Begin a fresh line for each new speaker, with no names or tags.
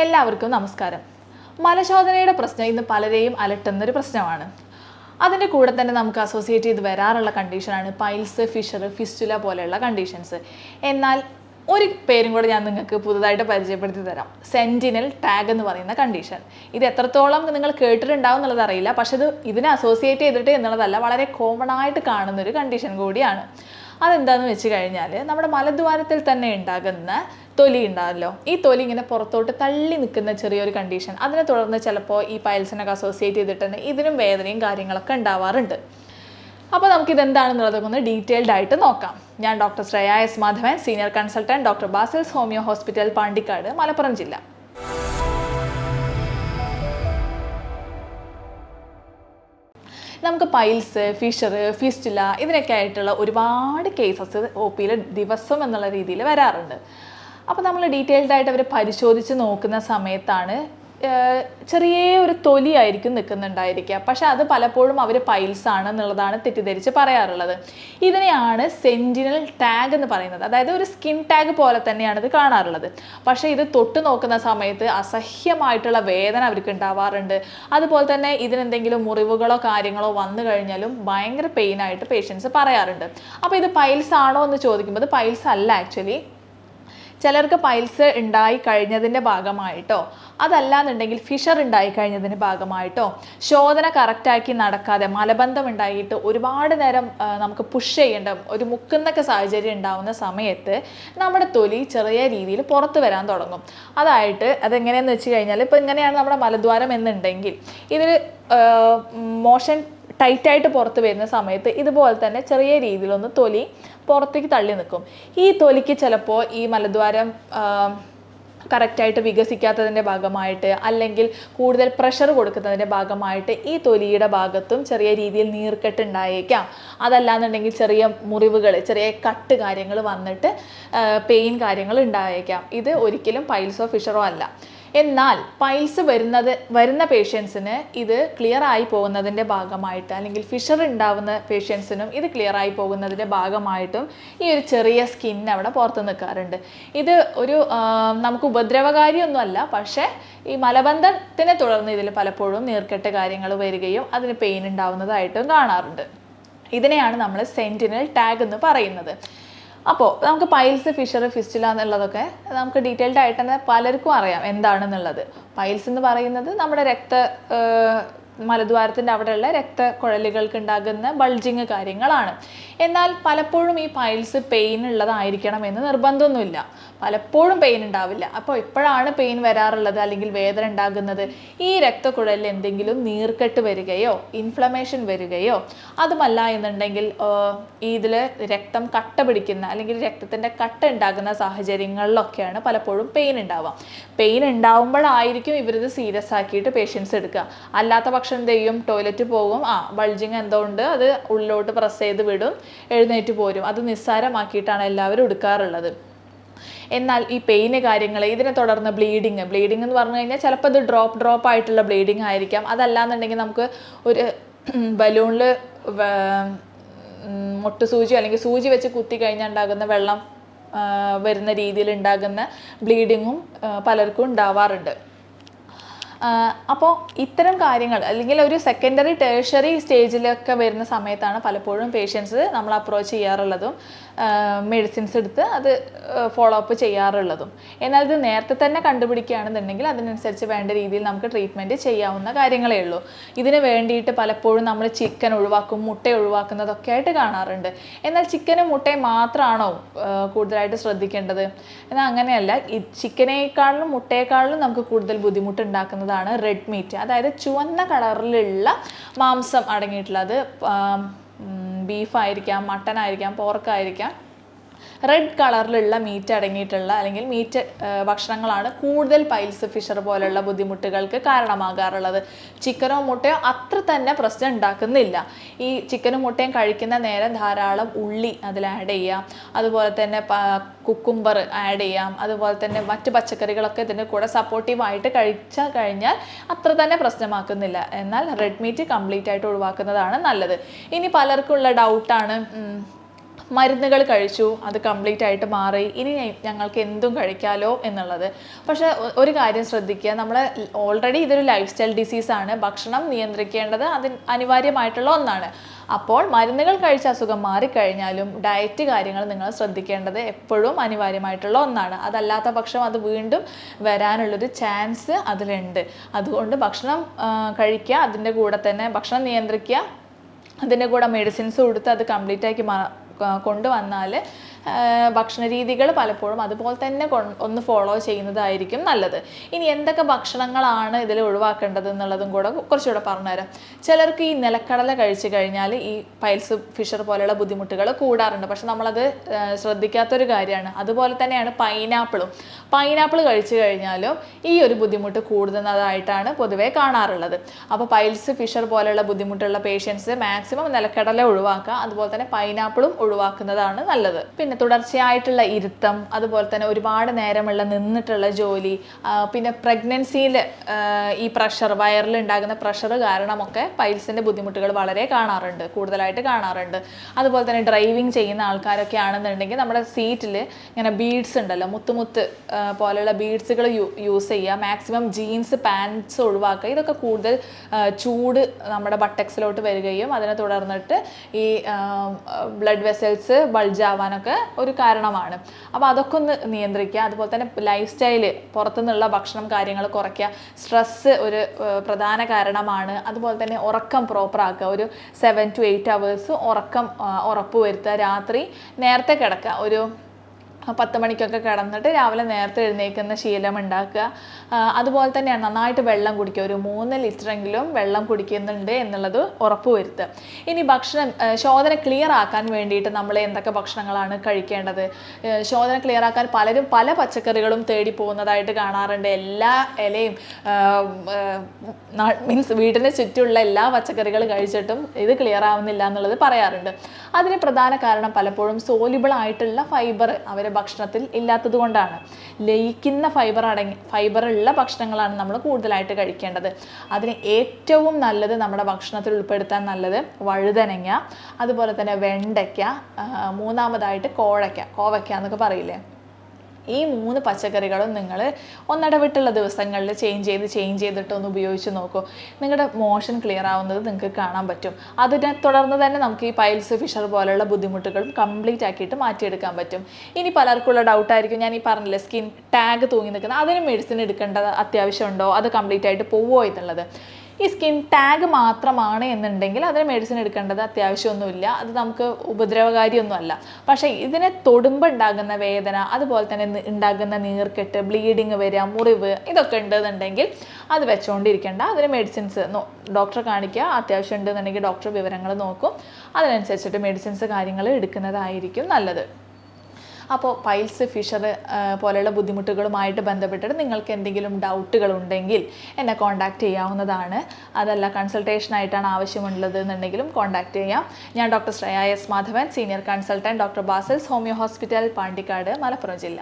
എല്ലാവർക്കും നമസ്കാരം. മലശോധനയുടെ പ്രശ്നം ഇന്ന് പലരെയും അലട്ടുന്ന ഒരു പ്രശ്നമാണ്. അതിന്റെ കൂടെ തന്നെ നമുക്ക് അസോസിയേറ്റ് ചെയ്ത് വരാറുള്ള കണ്ടീഷനാണ് പൈൽസ് ഫിഷർ ഫിസ്റ്റുല പോലെയുള്ള കണ്ടീഷൻസ് എന്നാൽ ഒരു പേരും കൂടെ ഞാൻ നിങ്ങൾക്ക് പുതുതായിട്ട് പരിചയപ്പെടുത്തി തരാം. സെന്റിനൽ ടാഗ് എന്ന് പറയുന്ന കണ്ടീഷൻ ഇത് എത്രത്തോളം നിങ്ങൾ കേട്ടിട്ടുണ്ടാവും എന്നുള്ളത് അറിയില്ല. പക്ഷെ ഇത് ഇതിനെ അസോസിയേറ്റ് ചെയ്തിട്ട് എന്നുള്ളതല്ല വളരെ കോമൺ ആയിട്ട് കാണുന്നൊരു കണ്ടീഷൻ കൂടിയാണ്. അതെന്താന്ന് വെച്ച് കഴിഞ്ഞാൽ നമ്മുടെ മലദ്വാരത്തിൽ തന്നെ ഉണ്ടാകുന്ന തൊലി ഉണ്ടാകുമല്ലോ ഈ തൊലി ഇങ്ങനെ പുറത്തോട്ട് തള്ളി നിൽക്കുന്ന ചെറിയൊരു കണ്ടീഷൻ അതിനെ തുടർന്ന് ചിലപ്പോൾ ഈ പൈൽസിനൊക്കെ അസോസിയേറ്റ് ചെയ്തിട്ടുണ്ട് ഇതിനും വേദനയും കാര്യങ്ങളൊക്കെ ഉണ്ടാവാറുണ്ട് അപ്പോൾ നമുക്കിത് എന്താണെന്നുള്ളതൊക്കെ ഒന്ന് ഡീറ്റെയിൽഡ് ആയിട്ട് നോക്കാം. ഞാൻ doctor Shreya S Madhavan senior consultant doctor Basils homeo hospital Pandikkad Malappuram ജില്ല. നമുക്ക് പൈൽസ് ഫിഷറ് ഫിസ്റ്റില ഇതിനൊക്കെ ആയിട്ടുള്ള ഒരുപാട് കേസസ് ഒ പിയിൽ ദിവസം എന്നുള്ള രീതിയിൽ വരാറുണ്ട്. അപ്പോൾ നമ്മൾ ഡീറ്റെയിൽഡ് ആയിട്ട് അവർ പരിശോധിച്ച് നോക്കുന്ന സമയത്താണ് ചെറിയ ഒരു തൊലിയായിരിക്കും നിൽക്കുന്നുണ്ടായിരിക്കുക. പക്ഷെ അത് പലപ്പോഴും അവർ പൈൽസ് ആണ് എന്നുള്ളതാണ് തെറ്റിദ്ധരിച്ച് പറയാറുള്ളത്. ഇതിനെയാണ് സെന്റിനൽ ടാഗ് എന്ന് പറയുന്നത്. അതായത് ഒരു സ്കിൻ ടാഗ് പോലെ തന്നെയാണ് ഇത് കാണാറുള്ളത്. പക്ഷേ ഇത് തൊട്ട് നോക്കുന്ന സമയത്ത് അസഹ്യമായിട്ടുള്ള വേദന അവർക്ക് ഉണ്ടാവാറുണ്ട്. അതുപോലെ തന്നെ ഇതിനെന്തെങ്കിലും മുറിവുകളോ കാര്യങ്ങളോ വന്നു കഴിഞ്ഞാലും ഭയങ്കര പെയിനായിട്ട് പേഷ്യൻസ് പറയാറുണ്ട്. അപ്പോൾ ഇത് പൈൽസ് ആണോ എന്ന് ചോദിക്കുമ്പോൾ പൈൽസ് അല്ല ആക്ച്വലി ചിലർക്ക് പൈൽസ് ഉണ്ടായി കഴിഞ്ഞതിന്റെ ഭാഗമായിട്ടോ അതല്ലാന്നുണ്ടെങ്കിൽ ഫിഷർ ഉണ്ടായി കഴിഞ്ഞതിന്റെ ഭാഗമായിട്ടോ ശോധന കറക്റ്റാക്കി നടക്കാതെ മലബന്ധം ഉണ്ടായിട്ട് ഒരുപാട് നേരം നമുക്ക് പുഷ് ചെയ്യേണ്ട ഒരു മുക്കുന്നൊക്കെ സാഹചര്യം ഉണ്ടാവുന്ന സമയത്ത് നമ്മുടെ തൊലി ചെറിയ രീതിയിൽ പുറത്ത് വരാൻ തുടങ്ങും. അതായിട്ട് അതെങ്ങനെയാണെന്ന് വെച്ച് കഴിഞ്ഞാൽ ഇപ്പോൾ ഇങ്ങനെയാണ് നമ്മുടെ മലദ്വാരം എന്നുണ്ടെങ്കിൽ ഇതിൽ മോഷൻ ടൈറ്റായിട്ട് പുറത്ത് വരുന്ന സമയത്ത് ഇതുപോലെ തന്നെ ചെറിയ രീതിയിലൊന്ന് തൊലി പുറത്തേക്ക് തള്ളി നിൽക്കും. ഈ തൊലിക്ക് ചിലപ്പോൾ ഈ മലദ്വാരം കറക്റ്റായിട്ട് വികസിക്കാത്തതിന്റെ ഭാഗമായിട്ട് അല്ലെങ്കിൽ കൂടുതൽ പ്രഷർ കൊടുക്കുന്നതിന്റെ ഭാഗമായിട്ട് ഈ തൊലിയുടെ ഭാഗത്തും ചെറിയ രീതിയിൽ നീർക്കെട്ട് ഉണ്ടായേക്കാം. അതല്ലാന്നുണ്ടെങ്കിൽ ചെറിയ മുറിവുകൾ ചെറിയ കട്ട് കാര്യങ്ങൾ വന്നിട്ട് പെയിൻ കാര്യങ്ങൾ ഉണ്ടായേക്കാം. ഇത് ഒരിക്കലും പൈൽസോ ഫിഷറോ അല്ല. എന്നാൽ പൈൽസ് വരുന്നത് വരുന്ന പേഷ്യൻസിന് ഇത് ക്ലിയർ ആയി പോകുന്നതിന്റെ ഭാഗമായിട്ട് അല്ലെങ്കിൽ ഫിഷർ ഉണ്ടാവുന്ന പേഷ്യൻസിനും ഇത് ക്ലിയർ ആയി പോകുന്നതിന്റെ ഭാഗമായിട്ടും ഈ ഒരു ചെറിയ സ്കിൻ അവിടെ പുറത്ത് നിൽക്കാറുണ്ട്. ഇത് ഒരു നമുക്ക് ഉപദ്രവകാരിയൊന്നുമല്ല പക്ഷേ ഈ മലബന്ധത്തിനെ തുടർന്ന് ഇതിൽ പലപ്പോഴും നീർക്കെട്ട് കാര്യങ്ങൾ വരികയും അതിന് പെയിൻ ഉണ്ടാവുന്നതായിട്ടും കാണാറുണ്ട്. ഇതിനെയാണ് നമ്മൾ സെന്റിനൽ ടാഗ് എന്ന് പറയുന്നത്. അപ്പോൾ നമുക്ക് പൈൽസ് ഫിഷർ ഫിസ്റ്റില എന്നുള്ളതൊക്കെ നമുക്ക് ഡീറ്റെയിൽഡ് ആയിട്ട് തന്നെ പലർക്കും അറിയാം എന്താണെന്നുള്ളത്. പൈൽസ് എന്ന് പറയുന്നത് നമ്മുടെ രക്ത മലദ്വാരത്തിന്റെ അവിടെയുള്ള രക്തക്കുഴലുകൾക്ക് ഉണ്ടാകുന്ന ബൾജിങ് കാര്യങ്ങളാണ്. എന്നാൽ പലപ്പോഴും ഈ പൈൽസ് പെയിൻ ഉള്ളതായിരിക്കണം എന്ന് നിർബന്ധമൊന്നുമില്ല. പലപ്പോഴും പെയിൻ ഉണ്ടാവില്ല. അപ്പോൾ എപ്പോഴാണ് പെയിൻ വരാറുള്ളത് അല്ലെങ്കിൽ വേദന ഉണ്ടാകുന്നത്? ഈ രക്തക്കുഴലിൽ എന്തെങ്കിലും നീർക്കെട്ട് വരികയോ ഇൻഫ്ലമേഷൻ വരികയോ അതുമല്ല എന്നുണ്ടെങ്കിൽ ഇതിൽ രക്തം കട്ട പിടിക്കുന്ന അല്ലെങ്കിൽ രക്തത്തിന്റെ കട്ട ഉണ്ടാകുന്ന സാഹചര്യങ്ങളിലൊക്കെയാണ് പലപ്പോഴും പെയിൻ ഉണ്ടാവുക. പെയിൻ ഉണ്ടാവുമ്പോഴായിരിക്കും ഇവരിത് സീരിയസ് ആക്കിയിട്ട് പേഷ്യൻസ് എടുക്കുക. അല്ലാത്ത പക്ഷം എന്ത് ചെയ്യും? ടോയ്ലറ്റ് പോകും ആ ബൾജിങ് എന്തോ ഉണ്ട്. അത് ഉള്ളിലോട്ട് പ്രസ് ചെയ്ത് വിടും. എഴുന്നേറ്റ് പോരും. അത് നിസ്സാരമാക്കിയിട്ടാണ് എല്ലാവരും എടുക്കാറുള്ളത്. എന്നാൽ ഈ പെയിന് കാര്യങ്ങൾ ഇതിനെ തുടർന്ന് ബ്ലീഡിങ്. ബ്ലീഡിങ് എന്ന് പറഞ്ഞു കഴിഞ്ഞാൽ ചിലപ്പോൾ ഇത് ഡ്രോപ്പ് ഡ്രോപ്പ് ആയിട്ടുള്ള ബ്ലീഡിങ് ആയിരിക്കാം. അതല്ലാന്നുണ്ടെങ്കിൽ നമുക്ക് ഒരു ബലൂണിൽ മുട്ട് സൂചി അല്ലെങ്കിൽ സൂചി വെച്ച് കുത്തി കഴിഞ്ഞാൽ ഉണ്ടാകുന്ന വെള്ളം വരുന്ന രീതിയിൽ ഉണ്ടാകുന്ന ബ്ലീഡിങ്ങും പലർക്കും ഉണ്ടാവാറുണ്ട്. അപ്പോൾ ഇത്തരം കാര്യങ്ങൾ അല്ലെങ്കിൽ ഒരു സെക്കൻഡറി ടേഴ്ഷറി സ്റ്റേജിലൊക്കെ വരുന്ന സമയത്താണ് പലപ്പോഴും പേഷ്യൻസ് നമ്മൾ അപ്രോച്ച് ചെയ്യാറുള്ളതും. മെഡിസിൻസ് എടുത്ത് അത് ഫോളോ അപ്പ് ചെയ്യാറുള്ളതും. എന്നാൽ ഇത് നേരത്തെ തന്നെ കണ്ടുപിടിക്കുകയാണെന്നുണ്ടെങ്കിൽ അതിനനുസരിച്ച് വേണ്ട രീതിയിൽ നമുക്ക് ട്രീറ്റ്മെന്റ് ചെയ്യാവുന്ന കാര്യങ്ങളേ ഉള്ളൂ. ഇതിന് വേണ്ടിയിട്ട് പലപ്പോഴും നമ്മൾ ചിക്കൻ ഒഴിവാക്കും മുട്ട ഒഴിവാക്കുന്നതൊക്കെ ആയിട്ട് കാണാറുണ്ട്. എന്നാൽ ചിക്കനും മുട്ടയും മാത്രമാണോ കൂടുതലായിട്ട് ശ്രദ്ധിക്കേണ്ടത്? എന്നാൽ അങ്ങനെയല്ല. ചിക്കനേക്കാളിലും മുട്ടയേക്കാളിലും നമുക്ക് കൂടുതൽ ബുദ്ധിമുട്ട് ഉണ്ടാക്കുന്നതാണ് റെഡ് മീറ്റ് അതായത് ചുവന്ന കളറിലുള്ള മാംസം അടങ്ങിയിട്ടുള്ളത്. ബീഫ് മട്ടനായിരിക്കാം പോർക്കായിരിക്കാം. റെഡ് കളറിലുള്ള മീറ്റ് അടങ്ങിയിട്ടുള്ള അല്ലെങ്കിൽ മീറ്റ് ഭക്ഷണങ്ങളാണ് കൂടുതൽ പൈൽസ് ഫിഷർ പോലുള്ള ബുദ്ധിമുട്ടുകൾക്ക് കാരണമാകാറുള്ളത്. ചിക്കനോ മുട്ടയോ അത്ര തന്നെ പ്രശ്നം ഉണ്ടാക്കുന്നില്ല. ഈ ചിക്കനും മുട്ടയും കഴിക്കുന്ന നേരം ധാരാളം ഉള്ളി അതിൽ ആഡ് ചെയ്യാം. അതുപോലെ തന്നെ കുക്കുംബർ ആഡ് ചെയ്യാം. അതുപോലെ തന്നെ മറ്റ് പച്ചക്കറികളൊക്കെ ഇതിന്റെ കൂടെ സപ്പോർട്ടീവായിട്ട് കഴിച്ചാൽ കഴിഞ്ഞാൽ അത്ര തന്നെ പ്രശ്നമാക്കുന്നില്ല. എന്നാൽ റെഡ് മീറ്റ് കംപ്ലീറ്റ് ആയിട്ട് ഒഴിവാക്കുന്നതാണ് നല്ലത്. ഇനി പലർക്കുള്ള ഡൗട്ടാണ് മരുന്നുകൾ കഴിച്ചു അത് കംപ്ലീറ്റ് ആയിട്ട് മാറി ഇനി ഞങ്ങൾക്ക് എന്തും കഴിക്കാലോ എന്നുള്ളത്. പക്ഷെ ഒരു കാര്യം ശ്രദ്ധിക്കുക നമ്മൾ ഓൾറെഡി ഇതൊരു ലൈഫ് സ്റ്റൈൽ ഡിസീസാണ് ഭക്ഷണം നിയന്ത്രിക്കേണ്ടത് അത് അനിവാര്യമായിട്ടുള്ള ഒന്നാണ്. അപ്പോൾ മരുന്നുകൾ കഴിച്ച അസുഖം മാറിക്കഴിഞ്ഞാലും ഡയറ്റ് കാര്യങ്ങൾ നിങ്ങൾ ശ്രദ്ധിക്കേണ്ടത് എപ്പോഴും അനിവാര്യമായിട്ടുള്ള ഒന്നാണ്. അതല്ലാത്ത പക്ഷം അത് വീണ്ടും വരാനുള്ളൊരു ചാൻസ് അതിലുണ്ട്. അതുകൊണ്ട് ഭക്ഷണം കഴിക്കുക അതിന്റെ കൂടെ തന്നെ ഭക്ഷണം നിയന്ത്രിക്കുക അതിന്റെ കൂടെ മെഡിസിൻസ് കൊടുത്ത് അത് കംപ്ലീറ്റ് ആക്കി കൊണ്ടുവന്നാൽ ഭക്ഷണ രീതികൾ പലപ്പോഴും അതുപോലെ തന്നെ ഒന്ന് ഫോളോ ചെയ്യുന്നതായിരിക്കും നല്ലത്. ഇനി എന്തൊക്കെ ഭക്ഷണങ്ങളാണ് ഇതിൽ ഒഴിവാക്കേണ്ടത് എന്നുള്ളതും കൂടെ കുറച്ചുകൂടെ പറഞ്ഞുതരാം. ചിലർക്ക് ഈ നിലക്കടല കഴിച്ചു കഴിഞ്ഞാൽ ഈ പൈൽസ് ഫിഷർ പോലെയുള്ള ബുദ്ധിമുട്ടുകൾ കൂടാറുണ്ട്. പക്ഷെ നമ്മളത് ശ്രദ്ധിക്കാത്തൊരു കാര്യമാണ്. അതുപോലെ തന്നെയാണ് പൈനാപ്പിളും. പൈനാപ്പിൾ കഴിച്ചു കഴിഞ്ഞാലും ഈ ഒരു ബുദ്ധിമുട്ട് കൂടുന്നതായിട്ടാണ് പൊതുവേ കാണാറുള്ളത്. അപ്പോൾ പൈൽസ് ഫിഷർ പോലെയുള്ള ബുദ്ധിമുട്ടുള്ള പേഷ്യൻസ് മാക്സിമം നിലക്കടല ഒഴിവാക്കുക. അതുപോലെ തന്നെ പൈനാപ്പിളും ഒഴിവാക്കുന്നതാണ് നല്ലത്. പിന്നെ തുടർച്ചയായിട്ടുള്ള ഇരുത്തം അതുപോലെ തന്നെ ഒരുപാട് നേരമുള്ള നിന്നിട്ടുള്ള ജോലി പിന്നെ പ്രഗ്നൻസിയിൽ ഈ പ്രഷർ വയറിൽ ഉണ്ടാകുന്ന പ്രഷർ കാരണമൊക്കെ പൈൽസിന്റെ ബുദ്ധിമുട്ടുകൾ വളരെ കാണാറുണ്ട് കൂടുതലായിട്ട് കാണാറുണ്ട്. അതുപോലെ തന്നെ ഡ്രൈവിംഗ് ചെയ്യുന്ന ആൾക്കാരൊക്കെ ആണെന്നുണ്ടെങ്കിൽ നമ്മുടെ സീറ്റിൽ ഇങ്ങനെ ബീഡ്സ് ഉണ്ടല്ലോ മുത്തുമുത്ത് പോലെയുള്ള ബീഡ്സുകൾ യൂസ് ചെയ്യുക മാക്സിമം ജീൻസ് പാൻസ് ഒഴിവാക്കുക ഇതൊക്കെ കൂടുതൽ ചൂട് നമ്മുടെ ബട്ടക്സിലോട്ട് വരികയും അതിനെ തുടർന്നിട്ട് ഈ ബ്ലഡ് വെസൽസ് ബൾജ് ആവാനൊക്കെ ഒരു കാരണമാണ്. അപ്പോൾ അതൊക്കെ ഒന്ന് നിയന്ത്രിക്കുക. അതുപോലെ തന്നെ ലൈഫ് സ്റ്റൈൽ പുറത്തുനിന്നുള്ള ഭക്ഷണം കാര്യങ്ങൾ കുറയ്ക്കുക. സ്ട്രെസ്സ് ഒരു പ്രധാന കാരണമാണ്. അതുപോലെ തന്നെ ഉറക്കം പ്രോപ്പറാക്കുക ഒരു സെവൻ ടു എയ്റ്റ് അവേഴ്സ് ഉറക്കം ഉറപ്പ് വരുത്തുക. രാത്രി നേരത്തെ കിടക്കുക. ഒരു പത്ത് മണിക്കൊക്കെ കിടന്നിട്ട് രാവിലെ നേരത്തെ എഴുന്നേൽക്കുന്ന ശീലം ഉണ്ടാക്കുക. അതുപോലെ തന്നെയാണ് നന്നായിട്ട് വെള്ളം കുടിക്കുക. ഒരു മൂന്ന് ലിറ്ററെങ്കിലും വെള്ളം കുടിക്കുന്നുണ്ട് എന്നുള്ളത് ഉറപ്പുവരുത്തുക. ഇനി ഭക്ഷണം ശോധന ക്ലിയർ ആക്കാൻ വേണ്ടിയിട്ട് നമ്മൾ എന്തൊക്കെ ഭക്ഷണങ്ങളാണ് കഴിക്കേണ്ടത്? ശോധന ക്ലിയർ ആക്കാൻ പലരും പല പച്ചക്കറികളും തേടി പോകുന്നതായിട്ട് കാണാറുണ്ട്. എല്ലാ ഇലയും മീൻസ് വീടിന് ചുറ്റുമുള്ള എല്ലാ പച്ചക്കറികളും കഴിച്ചിട്ടും ഇത് ക്ലിയർ ആവുന്നില്ല എന്നുള്ളത് പറയാറുണ്ട്. അതിന് പ്രധാന കാരണം പലപ്പോഴും സോലിബിൾ ആയിട്ടുള്ള ഫൈബർ അവരെ ഭക്ഷണത്തിൽ ഇല്ലാത്തത് കൊണ്ടാണ്. ലയിക്കുന്ന ഫൈബർ അടങ്ങി ഫൈബർ ഉള്ള ഭക്ഷണങ്ങളാണ് നമ്മൾ കൂടുതലായിട്ട് കഴിക്കേണ്ടത്. അതിന് ഏറ്റവും നല്ലത് നമ്മുടെ ഭക്ഷണത്തിൽ ഉൾപ്പെടുത്താൻ നല്ലത് വഴുതനങ്ങ അതുപോലെ തന്നെ വെണ്ടയ്ക്ക മൂന്നാമതായിട്ട് കോഴയ്ക്ക കോവയ്ക്ക എന്നൊക്കെ പറയില്ലേ? ഈ മൂന്ന് പച്ചക്കറികളും നിങ്ങൾ ഒന്നിടവിട്ടുള്ള ദിവസങ്ങളിൽ ചേഞ്ച് ചെയ്ത് ചേഞ്ച് ചെയ്തിട്ട് ഒന്ന് ഉപയോഗിച്ച് നോക്കൂ. നിങ്ങളുടെ മോഷൻ ക്ലിയർ ആവുന്നത് നിങ്ങൾക്ക് കാണാൻ പറ്റും. അതിനെ തുടർന്ന് തന്നെ നമുക്ക് ഈ പൈൽസ് ഫിഷർ പോലെയുള്ള ബുദ്ധിമുട്ടുകളും കംപ്ലീറ്റ് ആക്കിയിട്ട് മാറ്റിയെടുക്കാൻ പറ്റും. ഇനി പലർക്കുള്ള ഡൗട്ടായിരിക്കും ഞാൻ ഈ പറഞ്ഞില്ലേ സ്കിൻ ടാഗ് തൂങ്ങി നിൽക്കുന്നത് അതിന് മെഡിസിൻ എടുക്കേണ്ടത് അത്യാവശ്യമുണ്ടോ? അത് കംപ്ലീറ്റ് ആയിട്ട് പോവുമോ എന്നുള്ളത്. ഈ സ്കിൻ ടാഗ് മാത്രമാണ് എന്നുണ്ടെങ്കിൽ അതിന് മെഡിസിൻ എടുക്കേണ്ടത് അത്യാവശ്യമൊന്നുമില്ല. അത് നമുക്ക് ഉപദ്രവകാരിയൊന്നുമല്ല. പക്ഷേ ഇതിനെ തൊടുമ്പോൾ ഉണ്ടാകുന്ന വേദന അതുപോലെ തന്നെ ഉണ്ടാകുന്ന നീർക്കെട്ട് ബ്ലീഡിങ് വരിക മുറിവ് ഇതൊക്കെ ഉണ്ടെന്നുണ്ടെങ്കിൽ അത് വെച്ചുകൊണ്ടിരിക്കേണ്ട അതിന് മെഡിസിൻസ് ഡോക്ടറെ കാണിക്കുക. അത്യാവശ്യം ഉണ്ടെന്നുണ്ടെങ്കിൽ ഡോക്ടർ വിവരങ്ങൾ നോക്കും. അതിനനുസരിച്ചിട്ട് മെഡിസിൻസ് കാര്യങ്ങൾ എടുക്കുന്നതായിരിക്കും നല്ലത്. അപ്പോൾ പൈൽസ് ഫിഷർ പോലെയുള്ള ബുദ്ധിമുട്ടുകളുമായിട്ട് ബന്ധപ്പെട്ടിട്ട് നിങ്ങൾക്ക് എന്തെങ്കിലും ഡൗട്ടുകൾ ഉണ്ടെങ്കിൽ എന്നെ കോൺടാക്റ്റ് ചെയ്യാവുന്നതാണ്. അതല്ല കൺസൾട്ടേഷനായിട്ടാണ് ആവശ്യമുള്ളത് എന്നുണ്ടെങ്കിലും കോൺടാക്റ്റ് ചെയ്യാം. ഞാൻ doctor Shreya S Madhavan senior consultant doctor Basils homeo hospital Pandikkad Malappuram ജില്ല.